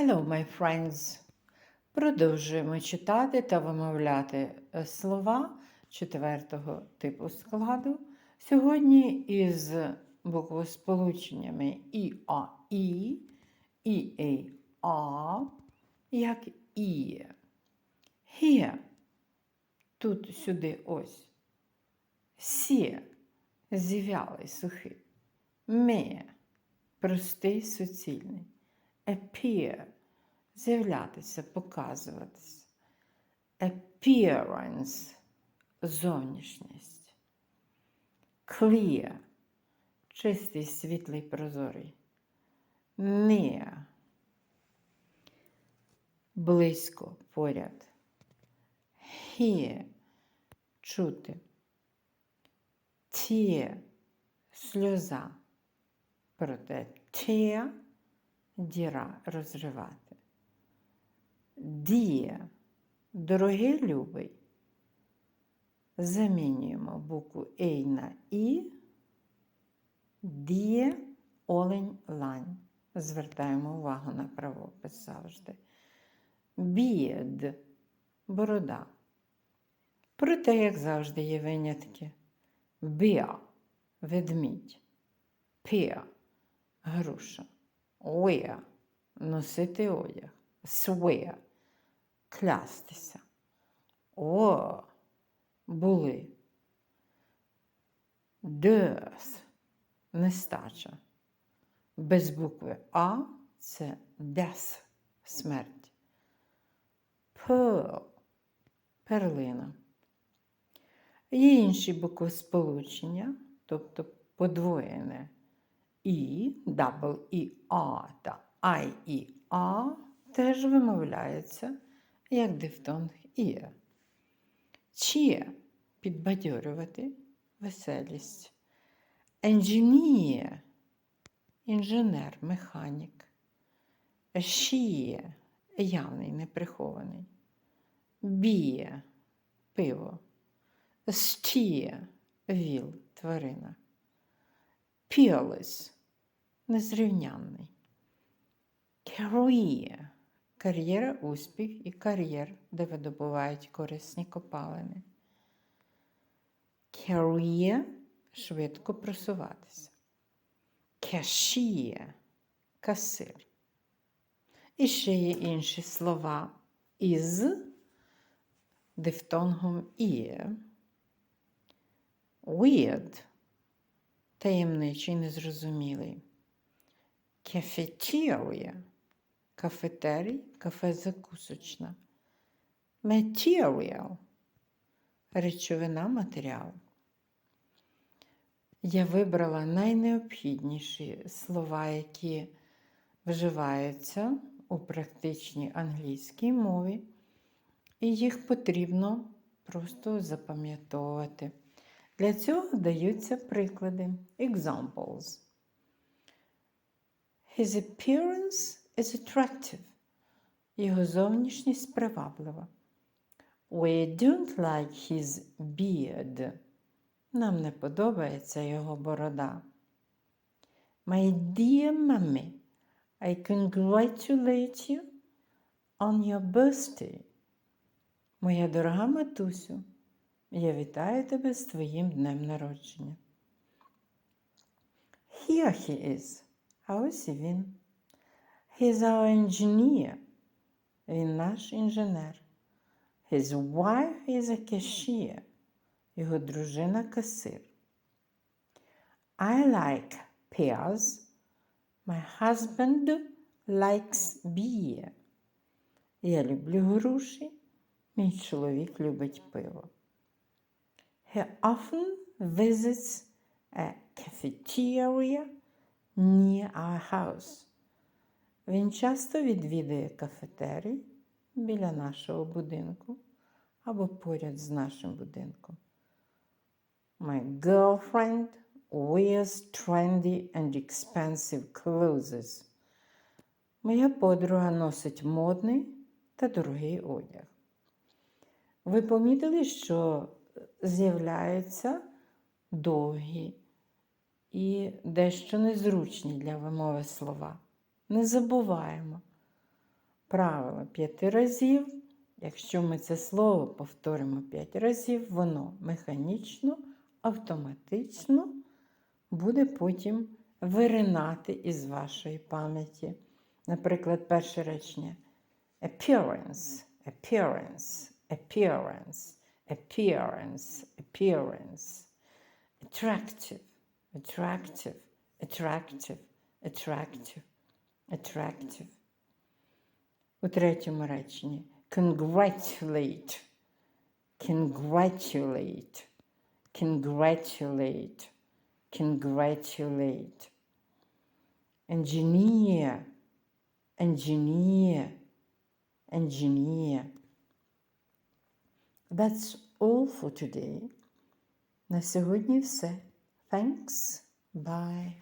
Hello, my friends! Продовжуємо читати та вимовляти е, слова четвертого типу складу. Сьогодні із буквосполученнями і а і, і ей а, як і. Here. Тут сюди ось. Сі. Зів'ялий сухий. Ме. Простий суцільний appear з'являтися, показуватися. Appearance зовнішність. Clear чистий, світлий, прозорий. Near близько, поряд. Hear чути. Tear сльоза. Проте tear діра розривати. Дія, дорогий любий. Замінюємо букву Ей на І. Діє олень лань. Звертаємо увагу на правопис завжди. Бід борода. Проте, як завжди, є винятки. Біа ведмідь. Піа груша. Wear – носити одяг. Swear – клястися. О, були. Death – нестача. Без букви А це death – смерть. Pearl – перлина. Є інші буквосполучення, тобто подвоєне і, дабл і А та I і А теж вимовляються як дифтонг Іє. Чіє підбадьорювати веселість. Engineer – інженер, механік. Шіє явний, неприхований. Біє пиво. Стіє віл, тварина. Peerless – незрівнянний. Career – кар'єра, успіх і кар'єр, де видобувають корисні копалини. Career – швидко просуватися. Cashier – касир. І ще є інші слова із дифтонгом «іє». Weird – таємничий, незрозумілий. Cafeteria – кафетерій, кафе закусочна. Material – речовина матеріал. Я вибрала найнеобхідніші слова, які вживаються у практичній англійській мові, і їх потрібно просто запам'ятовувати. Для цього даються приклади. Examples. His appearance is attractive. Його зовнішність приваблива. We don't like his beard. Нам не подобається його борода. My dear mommy, I congratulate you on your birthday. Моя дорога матусю, я вітаю тебе з твоїм днем народження. Here he is. А ось і він. He's our engineer. Він наш інженер. His wife is a cashier. Його дружина касир. I like pears. My husband likes beer. Я люблю груші. Мій чоловік любить пиво. He often visits a cafeteria near our house. Він часто відвідує кафетерій біля нашого будинку або поряд з нашим будинком. My girlfriend wears trendy and expensive clothes. Моя подруга носить модний та дорогий одяг. Ви помітили, що з'являються довгі і дещо незручні для вимови слова. Не забуваємо. правило п'яти разів. Якщо ми це слово повторимо п'ять разів, воно механічно, автоматично буде потім виринати із вашої пам'яті. Наприклад, перше речення appearance, appearance, appearance, appearance, appearance, attractive, attractive, attractive, attractive, attractive. У третьому реченні congratulate, congratulate, congratulate, congratulate. Engineer, engineer, engineer. That's all for today. На сьогодні все. Thanks. Bye.